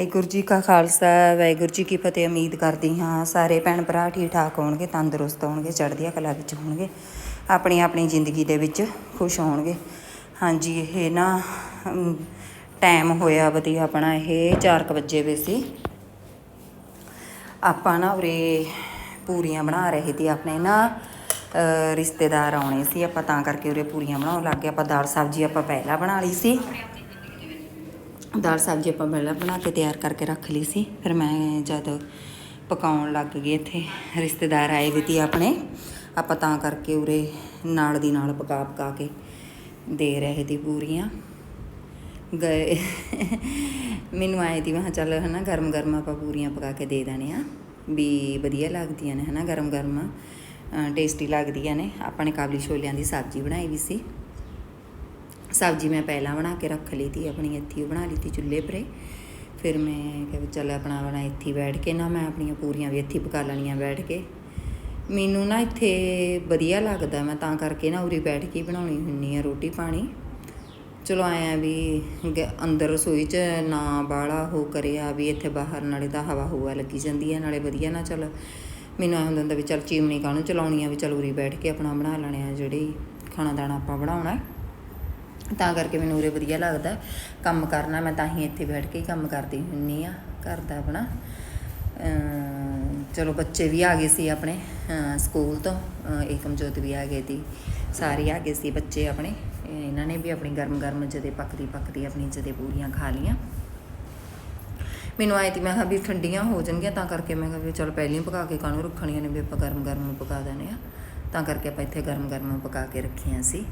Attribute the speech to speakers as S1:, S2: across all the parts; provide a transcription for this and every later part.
S1: ਵਾਹਿਗੁਰੂ ਜੀ ਕਾ ਖਾਲਸਾ, ਵਾਹਿਗੁਰੂ ਜੀ ਕੀ ਫਤਿਹ, ਉਮੀਦ ਕਰਦੀ ਹਾਂ ਸਾਰੇ ਭੈਣ ਭਰਾ ਠੀਕ ਠਾਕ ਹੋਣਗੇ, ਤੰਦਰੁਸਤ ਹੋਣਗੇ, ਚੜ੍ਹਦੀਆਂ ਕਲਾ ਵਿੱਚ ਹੋਣਗੇ ਆਪਣੀ ਆਪਣੀ ਜ਼ਿੰਦਗੀ ਦੇ ਵਿੱਚ ਖੁਸ਼ ਹੋਣਗੇ। ਹਾਂਜੀ, ਇਹ ਨਾ ਟਾਈਮ ਹੋਇਆ ਵਧੀਆ ਆਪਣਾ, ਇਹ 4:00 ਵਜੇ ਵੇ ਸੀ। ਆਪਾਂ ਨਾ ਉਰੇ ਪੂਰੀਆਂ ਬਣਾ ਰਹੇ ਸੀ, ਆਪਣੇ ਨਾ ਰਿਸ਼ਤੇਦਾਰ ਆਉਣੇ ਸੀ, ਆਪਾਂ ਤਾਂ ਕਰਕੇ ਉਰੇ ਪੂਰੀਆਂ ਬਣਾਉਣ ਲੱਗ ਗਏ, ਆਪਾਂ ਦਾਲ ਸਬਜ਼ੀ ਆਪਾਂ ਪਹਿਲਾਂ ਬਣਾ ਲਈ ਸੀ। ਦਾਲ ਸਬਜ਼ੀ ਆਪਾਂ ਪਹਿਲਾਂ ਬਣਾ ਕੇ ਤਿਆਰ ਕਰਕੇ ਰੱਖ ਲਈ ਸੀ, ਫਿਰ ਮੈਂ ਜਦ ਪਕਾਉਣ ਲੱਗ ਗਈ ਇੱਥੇ, ਰਿਸ਼ਤੇਦਾਰ ਆਏ ਵੀ ਤੀ ਆਪਣੇ, ਆਪਾਂ ਤਾਂ ਕਰਕੇ ਉਰੇ ਨਾਲ ਦੀ ਨਾਲ ਪਕਾ ਪਕਾ ਕੇ ਦੇ ਰਹੇ ਤੀ ਪੂਰੀਆਂ। ਗਏ, ਮੈਨੂੰ ਆਏ ਤੀ ਮੈਂ ਕਿਹਾ ਚੱਲ ਹਨਾ ਗਰਮ ਗਰਮ ਆਪਾਂ ਪੂਰੀਆਂ ਪਕਾ ਕੇ ਦੇ ਦੇਣੇ ਆ ਵੀ ਵਧੀਆ ਲੱਗਦੀਆਂ ਨੇ ਹਨਾ ਗਰਮ ਗਰਮ ਟੇਸਟੀ ਲੱਗਦੀਆਂ ਨੇ। ਆਪਾਂ ਨੇ ਕਾਬਲੀ ਛੋਲਿਆਂ ਦੀ ਸਬਜ਼ੀ ਬਣਾਈ ਵੀ ਸੀ। ਸਬਜ਼ੀ ਮੈਂ ਪਹਿਲਾਂ ਬਣਾ ਕੇ ਰੱਖ ਲਈ ਤੀ, ਆਪਣੀ ਇੱਥੇ ਹੀ ਬਣਾ ਲਈ ਤੀ ਚੁੱਲ੍ਹੇ ਪਰੇ। ਫਿਰ ਮੈਂ ਕਿਹਾ ਵੀ ਚੱਲ ਆਪਣਾ ਬਣਾ ਇੱਥੇ ਬੈਠ ਕੇ ਨਾ, ਮੈਂ ਆਪਣੀਆਂ ਪੂਰੀਆਂ ਵੀ ਇੱਥੇ ਪਕਾ ਲੈਣੀਆਂ ਬੈਠ ਕੇ। ਮੈਨੂੰ ਨਾ ਇੱਥੇ ਵਧੀਆ ਲੱਗਦਾ, ਮੈਂ ਤਾਂ ਕਰਕੇ ਨਾ ਉਰੀ ਬੈਠ ਕੇ ਹੀ ਬਣਾਉਣੀ ਹੁੰਨੀ ਆ ਰੋਟੀ ਪਾਣੀ। ਚਲੋ ਆਇਆ ਵੀ ਗ- ਅੰਦਰ ਰਸੋਈ 'ਚ ਨਾ ਬਾਹਲਾ ਹੋ ਕਰਿਆ ਵੀ ਇੱਥੇ ਬਾਹਰ ਨਾਲੇ ਤਾਂ ਹਵਾ ਹੁਵਾ ਲੱਗੀ ਜਾਂਦੀ ਹੈ ਨਾਲੇ ਵਧੀਆ ਨਾ ਚੱਲ। ਮੈਨੂੰ ਐਂ ਹੁੰਦਾ ਹੁੰਦਾ ਵੀ ਚੱਲ ਚੀਮਣੀ ਕਾਹਨੂੰ ਚਲਾਉਣੀ ਆ ਵੀ ਚੱਲ ਉਰੀ ਬੈਠ ਕੇ ਆਪਣਾ ਬਣਾ ਲੈਣੇ ਆ ਜਿਹੜੀ ਖਾਣਾ ਦਾਣਾ ਆਪਾਂ ਬਣਾਉਣਾ। ਤਾਂ ਕਰਕੇ ਮੈਨੂੰ ਉਰੇ ਵਧੀਆ ਲੱਗਦਾ। ਕੰਮ ਕਰਨਾ, ਮੈਂ ਤਾਂ ਹੀ ਇੱਥੇ ਬੈਠ ਕੇ ਹੀ ਕੰਮ ਕਰਦੀ ਹੁੰਨੀ ਆ, ਘਰ ਦਾ ਆਪਣਾ। ਚਲੋ ਬੱਚੇ ਵੀ ਆ ਗਏ ਸੀ ਆਪਣੇ ਸਕੂਲ ਤੋਂ ਅਮ ਏਕਮਜੋਤ ਵੀ ਆ ਗਏ ਸੀ, ਸਾਰੇ ਆ ਗਏ ਸੀ ਬੱਚੇ ਆਪਣੇ। ਇਹਨਾਂ ਨੇ ਵੀ ਆਪਣੀ ਗਰਮ ਗਰਮ ਜਦੇ ਪੱਕਦੀ ਪੱਕਦੀ ਆਪਣੀ ਜਦੇ ਪੂਰੀਆਂ ਖਾ ਲੀਆਂ ਮੈਨੂੰ ਆਏ ਤੀ ਮੈਂ ਕਿਹਾ ਵੀ ਠੰਡੀਆਂ ਹੋ ਜਾਣਗੀਆਂ, ਤਾਂ ਕਰਕੇ ਮੈਂ ਕਿਹਾ ਵੀ ਚਲ ਪਹਿਲਾਂ ਹੀ ਪਕਾ ਕੇ ਕਾਹਨੂੰ ਰੱਖਣੀਆਂ ਨੇ ਵੀ ਆਪਾਂ ਗਰਮ ਗਰਮ ਪਕਾ ਦੇਣੇ ਆ। ਤਾਂ ਕਰਕੇ ਆਪਾਂ ਇੱਥੇ ਗਰਮ ਗਰਮ ਪਕਾ ਕੇ ਰੱਖੀਆਂ ਸੀ।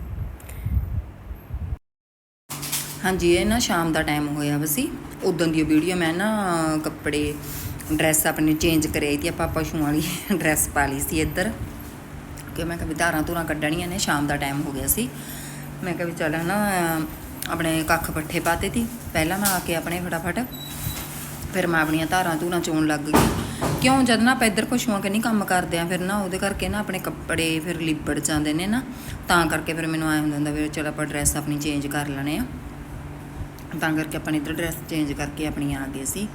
S1: ਹਾਂਜੀ, ਇਹ ਨਾ ਸ਼ਾਮ ਦਾ ਟਾਈਮ ਹੋਇਆ ਵਾ ਸੀ। ਉਦੋਂ ਦੀ ਵੀਡੀਓ ਮੈਂ ਨਾ ਕੱਪੜੇ ਡਰੈਸ ਆਪਣੀ ਚੇਂਜ ਕਰਾਈ ਤੀ ਆਪਾਂ ਪਸ਼ੂਆਂ ਵਾਲੀ ਡਰੈਸ ਪਾ ਲਈ ਸੀ ਇੱਧਰ। ਕਿ ਮੈਂ ਕਿਹਾ ਵੀ ਧਾਰਾਂ ਧੂਰਾਂ ਕੱਢਣੀਆਂ ਨੇ, ਸ਼ਾਮ ਦਾ ਟਾਈਮ ਹੋ ਗਿਆ ਸੀ। ਮੈਂ ਕਿਹਾ ਵੀ ਚੱਲ ਨਾ ਆਪਣੇ ਕੱਖ ਪੱਠੇ ਪਾਤੇ ਤੀ ਪਹਿਲਾਂ ਮੈਂ ਆ ਕੇ ਆਪਣੇ ਫਟਾਫਟ, ਫਿਰ ਮੈਂ ਆਪਣੀਆਂ ਧਾਰਾਂ ਧੂਰਾਂ ਚੋਣ ਲੱਗ ਗਈ। ਕਿਉਂ? ਜਦ ਨਾ ਆਪਾਂ ਇੱਧਰ ਪਸ਼ੂਆਂ ਕੰਨੀ ਕੰਮ ਕਰਦੇ ਆ, ਫਿਰ ਨਾ ਉਹਦੇ ਕਰਕੇ ਨਾ ਆਪਣੇ ਕੱਪੜੇ ਫਿਰ ਲਿਬੜ ਜਾਂਦੇ ਨੇ ਨਾ। ਤਾਂ ਕਰਕੇ ਫਿਰ ਮੈਨੂੰ ਆਇਆ ਹੁੰਦਾ ਹੁੰਦਾ ਵੀ ਚਲ ਆਪਾਂ ਡਰੈਸ ਆਪਣੀ ਚੇਂਜ ਕਰ ਲੈਣੇ ਆ। ਤਾਂ ਕਰਕੇ ਆਪਾਂ ਨੇ ਇੱਧਰ ਡਰੈਸ ਚੇਂਜ ਕਰਕੇ ਆਪਣੀ ਆ ਗਏ ਸੀ।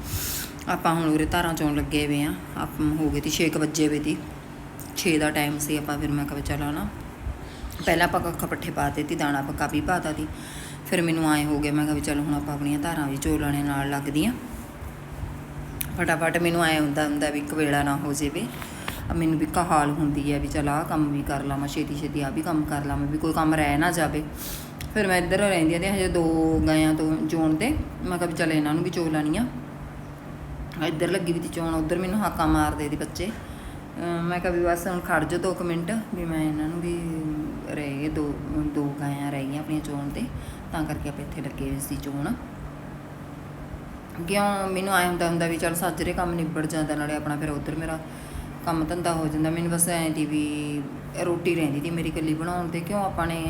S1: ਆਪਾਂ ਹੁਣ ਉਰੇ ਧਾਰਾਂ ਚੋਣ ਲੱਗੇ ਹੋਏ ਆ। ਆਪਾਂ ਹੋ ਗਏ ਤੀ 6 ਵਜੇ ਵੇ ਤੀ। 6 ਦਾ ਟਾਈਮ ਸੀ ਆਪਾਂ, ਫਿਰ ਮੈਂ ਕਿਹਾ ਵੀ ਚਲੋ ਨਾ। ਪਹਿਲਾਂ ਆਪਾਂ ਕੱਖ ਪੱਠੇ ਪਾਤੇ ਤੀ, ਦਾਣਾ ਪੱਕਾ ਵੀ ਪਾਤਾ ਤੀ। ਫਿਰ ਮੈਨੂੰ ਆਏ ਹੋ ਗਿਆ, ਮੈਂ ਕਿਹਾ ਵੀ ਚਲੋ ਹੁਣ ਆਪਾਂ ਆਪਣੀਆਂ ਧਾਰਾਂ ਵੀ ਚੋ ਲੈਣੇ ਨਾਲ ਲੱਗਦੀਆਂ। ਫਟਾਫਟ ਮੈਨੂੰ ਆਏ ਹੁੰਦਾ ਹੁੰਦਾ ਵੀ ਇੱਕ ਵੇਲਾ ਨਾ ਹੋ ਜਾਵੇ। ਮੈਨੂੰ ਵੀ ਕਹਾਲ ਹੁੰਦੀ ਹੈ ਵੀ ਚਲ ਆਹ ਕੰਮ ਵੀ ਕਰ ਲਾਵਾਂ ਛੇਤੀ ਛੇਤੀ ਆ ਵੀ ਕੰਮ ਕਰ ਲਾਵਾਂ ਵੀ ਕੋਈ ਕੰਮ ਰਹਿ ਨਾ ਜਾਵੇ। ਫਿਰ ਮੈਂ ਇੱਧਰ ਰਹਿੰਦੀ ਆ ਤੇ ਹਜੇ ਦੋ ਗਾਇਆਂ ਤੋਂ ਚੋਣ ਤੇ। ਮੈਂ ਕਿਹਾ ਵੀ ਚੱਲ ਇਹਨਾਂ ਨੂੰ ਵੀ ਚੋ ਆ। ਇੱਧਰ ਲੱਗੀ ਵੀ ਤੀ ਚੋਣ, ਉੱਧਰ ਮੈਨੂੰ ਹਾਕਾ ਮਾਰਦੇ ਦੀ ਬੱਚੇ। ਮੈਂ ਕਿਹਾ ਵੀ ਬਸ ਹੁਣ ਖੜ ਜਾ ਦੋ ਕੁ ਮਿੰਟ, ਵੀ ਮੈਂ ਇਹਨਾਂ ਨੂੰ ਵੀ ਰਹਿ ਗਏ ਦੋ ਦੋ ਗਾਇਆਂ ਰਹਿ ਗਈਆਂ ਆਪਣੀਆਂ ਚੋਣ ਤੇ। ਤਾਂ ਕਰਕੇ ਆਪਾਂ ਇੱਥੇ ਲੱਗੇ ਹੋਏ ਸੀ ਚੋਣ। ਕਿਉਂ ਮੈਨੂੰ ਆਏ ਹੁੰਦਾ ਹੁੰਦਾ ਵੀ ਚਲ ਸਾਜਰੇ ਕੰਮ ਨਿਬੜ ਜਾਂਦਾ, ਨਾਲੇ ਆਪਣਾ ਫਿਰ ਉਧਰ ਮੇਰਾ ਕੰਮ ਧੰਦਾ ਹੋ ਜਾਂਦਾ। ਮੈਨੂੰ ਬਸ ਐਂ ਦੀ ਵੀ ਰੋਟੀ ਰਹਿੰਦੀ ਤੀ ਮੇਰੀ ਇਕੱਲੀ ਬਣਾਉਣ ਤੇ ਕਿਉਂ ਆਪਾਂ ਨੇ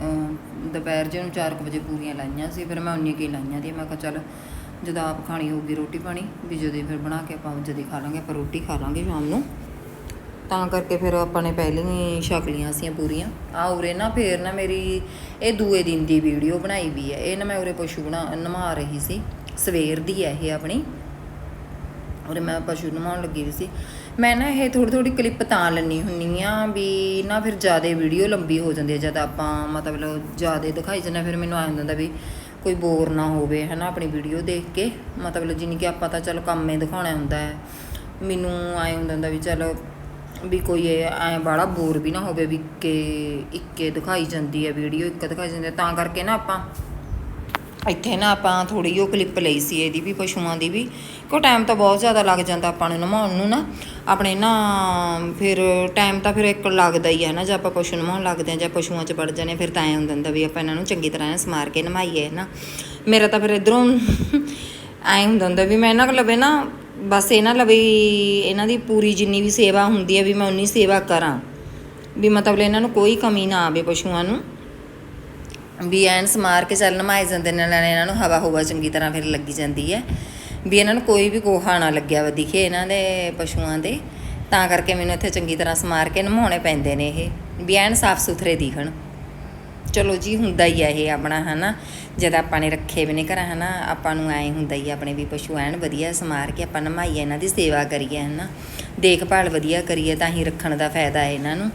S1: ਅਮ, ਦੁਪਹਿਰ ਜਿਹੇ ਨੂੰ 4 ਵਜੇ ਪੂਰੀਆਂ ਲਾਈਆਂ ਸੀ ਫਿਰ ਮੈਂ ਉਨੀਆਂ ਕੀ ਲਾਈਆਂ ਦੀ ਮੈਂ ਕਿਹਾ ਚੱਲ ਜਦੋਂ ਆਪ ਖਾਣੀ ਹੋਊਗੀ ਰੋਟੀ ਪਾਣੀ ਵੀ ਜਦੋਂ ਫਿਰ ਬਣਾ ਕੇ ਆਪਾਂ ਜਦੋਂ ਖਾ ਲਾਂਗੇ ਆਪਾਂ ਰੋਟੀ ਖਾ ਲਾਂਗੇ ਸ਼ਾਮ ਨੂੰ। ਤਾਂ ਕਰਕੇ ਫਿਰ ਆਪਾਂ ਨੇ ਪਹਿਲਾਂ ਹੀ ਛਕ ਲਈਆਂ ਸੀਆਂ ਪੂਰੀਆਂ। ਆ ਉਰੇ ਨਾ ਫੇਰ ਨਾ ਮੇਰੀ ਇਹ ਦੂਏ ਦਿਨ ਦੀ ਵੀਡੀਓ ਬਣਾਈ ਵੀ ਹੈ ਇਹ ਨਾ ਮੈਂ ਉਰੇ ਪਸ਼ੂ ਬਣਾ ਨਮਾ ਰਹੀ ਸੀ ਸਵੇਰ ਦੀ ਹੈ ਇਹ ਆਪਣੀ। ਉਰੇ ਮੈਂ ਪਸ਼ੂ ਨਮਾਉਣ ਲੱਗੀ ਵੀ ਸੀ। ਮੈਂ ਨਾ ਇਹ ਥੋੜੀ ਥੋੜੀ ਕਲਿੱਪ ਤਾਂ ਲੈਣੀ ਹੁੰਨੀ ਆ ਵੀ ਨਾ ਫਿਰ ਜ਼ਿਆਦਾ ਵੀਡੀਓ ਲੰਬੀ ਹੋ ਜਾਂਦੀ ਹੈ ਜਦ ਆਪਾਂ ਮਤਲਬ ਜ਼ਿਆਦਾ ਦਿਖਾਈ ਜਾਂਦਾ ਫਿਰ ਮੈਨੂੰ ਆ ਜਾਂਦਾ ਹੁੰਦਾ ਵੀ ਕੋਈ ਬੋਰ ਨਾ ਹੋਵੇ, ਹਨਾ, ਆਪਣੀ ਵੀਡੀਓ ਦੇਖ ਕੇ। ਮਤਲਬ ਜਿੰਨੀ ਕਿ ਆਪਾਂ ਤਾਂ ਚਲੋ ਕੰਮ ਹੀ ਦਿਖਾਉਣਾ ਹੁੰਦਾ ਹੈ। ਮੈਨੂੰ ਆਏ ਹੁੰਦਾ ਹੁੰਦਾ ਵੀ ਚਲ ਵੀ ਕੋਈ ਐ ਬਾੜਾ ਬੋਰ ਵੀ ਨਾ ਹੋਵੇ ਵੀ ਕਿ ਇੱਕੇ ਦਿਖਾਈ ਜਾਂਦੀ ਹੈ ਵੀਡੀਓ ਇੱਕ ਦਿਖਾਈ ਜਾਂਦੀ ਤਾਂ ਕਰਕੇ ਨਾ ਆਪਾਂ ਇੱਥੇ ਨਾ ਆਪਾਂ ਥੋੜੀ ਜਿਹੀ ਉਹ ਕਲਿੱਪ ਲਈ ਸੀ ਇਹਦੀ ਵੀ ਪਸ਼ੂਆਂ ਦੀ ਵੀ। ਕਿਉਂ ਟਾਈਮ ਤਾਂ ਬਹੁਤ ਜ਼ਿਆਦਾ ਲੱਗ ਜਾਂਦਾ ਆਪਾਂ ਨੂੰ ਨਮਾਉਣ ਨੂੰ ਨਾ। ਆਪਣੇ ਨਾ ਫਿਰ ਟਾਈਮ ਤਾਂ ਫਿਰ ਇੱਕ ਲੱਗਦਾ ਹੀ ਹੈ ਨਾ ਜੇ ਆਪਾਂ ਪਸ਼ੂ ਨਮਾਉਣ ਲੱਗਦੇ ਆ ਜਾਂ ਪਸ਼ੂਆਂ 'ਚ ਵੜ ਜਾਂਦੇ ਹਾਂ, ਫਿਰ ਤਾਂ ਐਂ ਹੁੰਦਾ ਹੁੰਦਾ ਵੀ ਆਪਾਂ ਇਹਨਾਂ ਨੂੰ ਚੰਗੀ ਤਰ੍ਹਾਂ ਸਮਾਰ ਕੇ ਨਮਾਈਏ ਨਾ। ਮੇਰਾ ਤਾਂ ਫਿਰ ਇਧਰੋਂ ਐਂ ਹੁੰਦਾ ਹੁੰਦਾ ਵੀ ਮੈਂ ਇਹਨਾਂ ਕੋਲ ਲਵੇ ਨਾ ਬਸ ਇਹਨਾਂ ਲਵੇ ਇਹਨਾਂ ਦੀ ਪੂਰੀ ਜਿੰਨੀ ਵੀ ਸੇਵਾ ਹੁੰਦੀ ਹੈ ਵੀ ਮੈਂ ਉਨੀ ਸੇਵਾ ਕਰਾਂ। ਵੀ ਮਤਲਬ ਇਹਨਾਂ ਨੂੰ ਕੋਈ ਕਮੀ ਨਾ ਆਵੇ ਪਸ਼ੂਆਂ ਨੂੰ। ਵੀ ਐਨ ਸਮਾਰ ਕੇ ਚੱਲ ਨਮਾਏ ਜਾਂਦੇ ਨੇ, ਨਾਲੇ ਇਹਨਾਂ ਨੂੰ ਹਵਾ ਹਵਾ ਚੰਗੀ ਤਰ੍ਹਾਂ ਫਿਰ ਲੱਗੀ ਜਾਂਦੀ ਹੈ। ਵੀ ਇਹਨਾਂ ਨੂੰ ਕੋਈ ਵੀ ਗੋਹਾ ਨਾ ਲੱਗਿਆ ਵਾ ਦਿਖੇ ਇਹਨਾਂ ਦੇ ਪਸ਼ੂਆਂ ਦੇ, ਤਾਂ ਕਰਕੇ ਮੈਨੂੰ ਇੱਥੇ ਚੰਗੀ ਤਰ੍ਹਾਂ ਸਮਾਰ ਕੇ ਨਮਾਉਣੇ ਪੈਂਦੇ ਨੇ ਇਹ, ਵੀ ਐਨ ਸਾਫ਼ ਸੁਥਰੇ ਦਿਖਣ। ਚਲੋ ਜੀ, ਹੁੰਦਾ ਹੀ ਆ ਇਹ ਆਪਣਾ, ਹਨਾ? ਜਦ ਆਪਾਂ ਨੇ ਰੱਖੇ ਵੀ ਨੇ ਘਰਾਂ, ਹਨਾ? ਆਪਾਂ ਨੂੰ ਐ ਹੁੰਦਾ ਹੀ ਆ ਆਪਣੇ ਵੀ ਪਸ਼ੂ ਐਨ ਵਧੀਆ ਸਮਾਰ ਕੇ ਆਪਾਂ ਨਮਾਈਏ, ਇਹਨਾਂ ਦੀ ਸੇਵਾ ਕਰੀਏ, ਹਨਾ? ਦੇਖਭਾਲ ਵਧੀਆ ਕਰੀਏ, ਤਾਂ ਹੀ ਰੱਖਣ ਦਾ ਫਾਇਦਾ ਹੈ ਇਹਨਾਂ ਨੂੰ।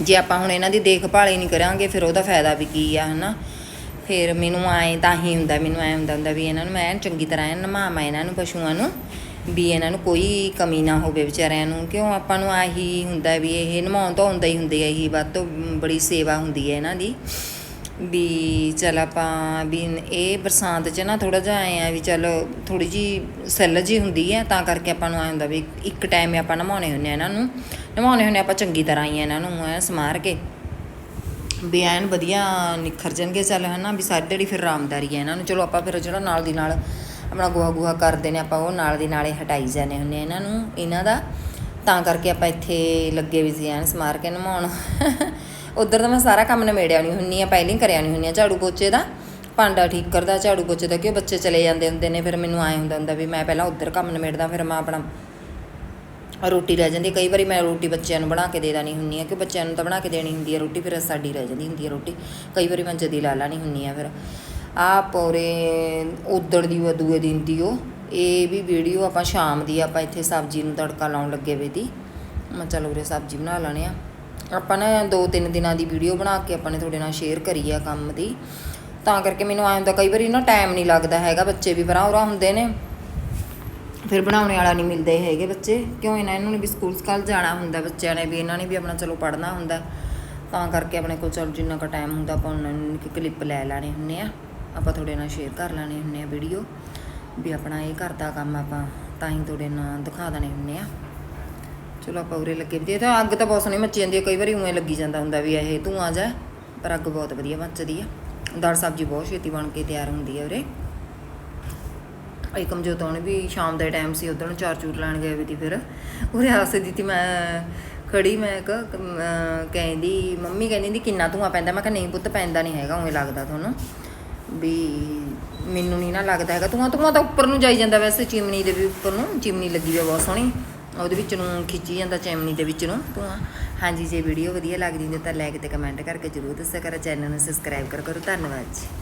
S1: ਜੇ ਆਪਾਂ ਹੁਣ ਇਹਨਾਂ ਦੀ ਦੇਖਭਾਲ ਹੀ ਨਹੀਂ ਕਰਾਂਗੇ, ਫਿਰ ਉਹਦਾ ਫਾਇਦਾ ਵੀ ਕੀ ਆ, ਹਨਾ? ਫਿਰ ਮੈਨੂੰ ਐਂ, ਤਾਂ ਹੀ ਹੁੰਦਾ, ਮੈਨੂੰ ਐਂ ਹੁੰਦਾ ਹੁੰਦਾ ਵੀ ਇਹਨਾਂ ਨੂੰ ਮੈਂ ਚੰਗੀ ਤਰ੍ਹਾਂ ਐਨ ਨਮਾਵਾਂ, ਇਹਨਾਂ ਨੂੰ ਪਸ਼ੂਆਂ ਨੂੰ, ਵੀ ਇਹਨਾਂ ਨੂੰ ਕੋਈ ਕਮੀ ਨਾ ਹੋਵੇ ਵਿਚਾਰਿਆਂ ਨੂੰ। ਕਿਉਂ ਆਪਾਂ ਨੂੰ ਆਹੀ ਹੁੰਦਾ ਵੀ ਇਹ ਨਮਾਉਣ ਤੋਂ ਹੁੰਦਾ ਹੀ ਹੁੰਦੇ ਆ, ਇਹੀ ਵੱਧ ਤੋਂ ਬੜੀ ਸੇਵਾ ਹੁੰਦੀ ਹੈ ਇਹਨਾਂ ਦੀ। ਵੀ ਚਲ ਆਪਾਂ ਵੀ ਇਹ ਬਰਸਾਤ 'ਚ ਨਾ ਥੋੜਾ ਜਿਹਾ ਐ ਆ ਵੀ ਚਲ ਥੋੜੀ ਜੀ ਸੈੱਲ ਜੀ ਹੁੰਦੀ ਹੈ, ਤਾਂ ਕਰਕੇ ਆਪਾਂ ਨੂੰ ਐ ਹੁੰਦਾ ਵੀ ਇੱਕ ਟਾਈਮ ਆਪਾਂ ਨਮਾਉਣੇ ਹੁੰਦੇ ਆ ਇਹਨਾਂ ਨੂੰ। ਨਮਾਉਣੇ ਹੁੰਦੇ ਆਪਾਂ ਚੰਗੀ ਤਰ੍ਹਾਂ ਹੀ ਇਹਨਾਂ ਨੂੰ ਐ ਸਮਾਰ ਕੇ। ਵੀ ਐਨ ਵਧੀਆ ਨਿਖਰ ਜਾਣਗੇ ਚੱਲ ਹਨਾ, ਵੀ ਸਾਰੀ ਦਿਹਾੜੀ ਫਿਰ ਆਰਾਮਦਾਰੀ ਹੈ ਇਹਨਾਂ ਨੂੰ। ਚਲੋ ਆਪਾਂ ਫਿਰ ਜਿਹੜਾ ਨਾਲ ਦੀ ਨਾਲ ਆਪਣਾ ਗੋਹਾ ਗੋਹਾ ਕਰਦੇ ਨੇ ਆਪਾਂ, ਉਹ ਨਾਲ ਦੀ ਨਾਲੇ ਹਟਾਈ ਜਾਂਦੇ ਹੁੰਦੇ ਆ ਇਹਨਾਂ ਨੂੰ, ਇਹਨਾਂ ਦਾ। ਤਾਂ ਕਰਕੇ ਆਪਾਂ ਇੱਥੇ ਲੱਗੇ ਵੀ ਸੀ ਐਨ ਸਮਾਰ ਕੇ ਨਮਾਉਣ। ਉਧਰ ਤਾਂ ਮੈਂ ਸਾਰਾ ਕੰਮ ਨਿਬੇੜਿਆ ਨਹੀਂ ਹੁੰਨੀ ਆ, ਪਹਿਲਾਂ ਹੀ ਕਰਿਆ ਨਹੀਂ ਹੁੰਨੀ ਆ। ਝਾੜੂ ਪੋਚੇ ਦਾ ਭਾਂਡਾ ਠੀਕ ਕਰਦਾ, ਝਾੜੂ ਪੋਚੇ ਦਾ, ਕਿਉਂ ਬੱਚੇ ਚਲੇ ਜਾਂਦੇ ਹੁੰਦੇ ਨੇ, ਫਿਰ ਮੈਨੂੰ ਆਏ ਹੁੰਦਾ ਹੁੰਦਾ ਵੀ ਮੈਂ ਪਹਿਲਾਂ ਉਧਰ ਕੰਮ ਨਿਬੇੜਦਾ, ਫਿਰ ਮੈਂ ਆਪਣਾ ਰੋਟੀ ਰਹਿ ਜਾਂਦੀ। ਕਈ ਵਾਰੀ ਮੈਂ ਰੋਟੀ ਬੱਚਿਆਂ ਨੂੰ ਬਣਾ ਕੇ ਦੇ ਦੇਣੀ ਹੁੰਨੀ ਆ, ਕਿ ਬੱਚਿਆਂ ਨੂੰ ਤਾਂ ਬਣਾ ਕੇ ਦੇਣੀ ਹੁੰਦੀ ਹੈ ਰੋਟੀ, ਫਿਰ ਸਾਡੀ ਰਹਿ ਜਾਂਦੀ ਹੁੰਦੀ ਹੈ ਰੋਟੀ। ਕਈ ਵਾਰੀ ਮੈਂ ਜਦੀ ਲਾ ਲਾਣੀ ਹੁੰਨੀ ਆ ਫਿਰ। ਆ ਪੌਰੇ ਉਦੜ ਦੀ ਉਹ, ਦੂਏ ਦਿਨ ਦੀ ਉਹ, ਇਹ ਵੀ ਵੀਡੀਓ ਆਪਾਂ ਸ਼ਾਮ ਦੀ ਆਪਾਂ ਇੱਥੇ ਸਬਜ਼ੀ ਨੂੰ ਤੜਕਾ ਲਾਉਣ ਲੱਗੇ ਵੇ ਦੀ। ਮੈਂ ਚਲ ਉਰੇ ਸਬਜ਼ੀ ਬਣਾ ਲੈਣੇ ਆ। ਆਪਾਂ ਨਾ ਦੋ ਤਿੰਨ ਦਿਨਾਂ ਦੀ ਵੀਡੀਓ ਬਣਾ ਕੇ ਆਪਾਂ ਨੇ ਤੁਹਾਡੇ ਨਾਲ ਸ਼ੇਅਰ ਕਰੀ ਆ ਕੰਮ ਦੀ। ਤਾਂ ਕਰਕੇ ਮੈਨੂੰ ਆਇਆ ਹੁੰਦਾ, ਕਈ ਵਾਰੀ ਨਾ ਟਾਈਮ ਨਹੀਂ ਲੱਗਦਾ ਹੈਗਾ ਬੱਚੇ ਵੀ ਬਰਾਂ ਉਰਾ ਹੁੰਦੇ ਨੇ। ਫਿਰ ਬਣਾਉਣੇ ਵਾਲਾ ਨਹੀਂ ਮਿਲਦੇ ਹੈਗੇ ਬੱਚੇ। ਕਿਉਂ ਇਹਨਾਂ ਨੂੰ ਵੀ ਸਕੂਲ ਸਕਾਲ ਜਾਣਾ ਹੁੰਦਾ ਬੱਚਿਆਂ ਨੇ ਵੀ, ਇਹਨਾਂ ਨੇ ਵੀ ਆਪਣਾ ਚਲੋ ਪੜ੍ਹਨਾ ਹੁੰਦਾ। ਤਾਂ ਕਰਕੇ ਆਪਣੇ ਕੋਲ ਚਲ ਜਿੰਨਾ ਕੁ ਟਾਈਮ ਹੁੰਦਾ ਆਪਾਂ ਉਹਨਾਂ ਨੂੰ ਇੱਕ ਕਲਿੱਪ ਲੈ ਲੈਣੇ ਹੁੰਨੇ ਆ। ਆਪਾਂ ਤੁਹਾਡੇ ਨਾਲ ਸ਼ੇਅਰ ਕਰ ਲੈਣੇ ਹੁੰਨੇ ਆ ਵੀਡੀਓ ਵੀ ਆਪਣਾ ਇਹ ਘਰ ਦਾ ਕੰਮ ਆਪਾਂ ਤਾਂ ਹੀ ਤੁਹਾਡੇ ਨਾਲ ਦਿਖਾ ਦੇਣੇ ਹੁੰਨੇ ਆ। ਚਲੋ ਆਪਾਂ ਉਰੇ ਲੱਗੇ ਵੀ ਇਹ ਤਾਂ ਅੱਗ ਤਾਂ ਬਹੁਤ ਸੋਹਣੀ ਮੱਚੀ ਜਾਂਦੀ ਹੈ, ਕਈ ਵਾਰੀ ਉਵੇਂ ਲੱਗੀ ਜਾਂਦਾ ਹੁੰਦਾ ਵੀ ਇਹ ਤੂੰ ਜਾ। ਪਰ ਅੱਗ ਬਹੁਤ ਵਧੀਆ ਮੱਚਦੀ ਆ। ਦਾਲ ਸਬਜ਼ੀ ਬਹੁਤ ਛੇਤੀ ਬਣ ਕੇ ਤਿਆਰ ਹੁੰਦੀ ਹੈ ਉਰੇ। ਇਹ ਕਮਜੋਤ ਹੋਣੀ ਵੀ ਸ਼ਾਮ ਦੇ ਟਾਈਮ ਸੀ, ਉਧਰ ਨੂੰ ਚਾਰ ਚੂਰ ਲੈਣ ਗਏ ਵੀ ਤੀ ਫਿਰ। ਉਰੇ ਹਾਸੇ ਦੀ ਤੀ ਮੈਂ ਖੜੀ, ਮੈਂ ਕ ਕਹਿੰਦੀ, ਮੰਮੀ ਕਹਿੰਦੀ ਦੀ ਕਿੰਨਾ ਧੂਆਂ ਪੈਂਦਾ? ਮੈਂ ਕਿਹਾ, ਨਹੀਂ ਪੁੱਤ, ਪੈਂਦਾ ਨਹੀਂ ਹੈਗਾ, ਉਵੇਂ ਲੱਗਦਾ ਤੁਹਾਨੂੰ। ਵੀ ਮੈਨੂੰ ਨਹੀਂ ਨਾ ਲੱਗਦਾ ਹੈਗਾ। ਧੂਆਂ ਧੂਆਂ ਤਾਂ ਉੱਪਰ ਨੂੰ ਜਾਈ ਜਾਂਦਾ ਵੈਸੇ, ਚਿਮਨੀ ਦੇ ਵੀ ਉੱਪਰ ਨੂੰ। ਚਿਮਨੀ ਲੱਗੀ ਹੋਈ ਬਹੁਤ ਸੋਹਣੀ। ਉਹਦੇ ਵਿੱਚ ਨੂੰ ਖਿੱਚੀ ਜਾਂਦਾ ਚਿਮਨੀ ਦੇ ਵਿੱਚ ਨੂੰ ਧੂਆਂ ਹਾਂਜੀ, ਜੇ ਵੀਡੀਓ ਵਧੀਆ ਲੱਗਦੀ ਹੁੰਦੀ ਤਾਂ ਲਾਈਕ ਤੇ ਕਮੈਂਟ ਕਰਕੇ ਜਰੂਰ ਦੱਸਿਆ ਕਰੋ। ਚੈਨਲ ਨੂੰ ਸਬਸਕ੍ਰਾਈਬ ਕਰ ਕਰੋ। ਧੰਨਵਾਦ ਜੀ।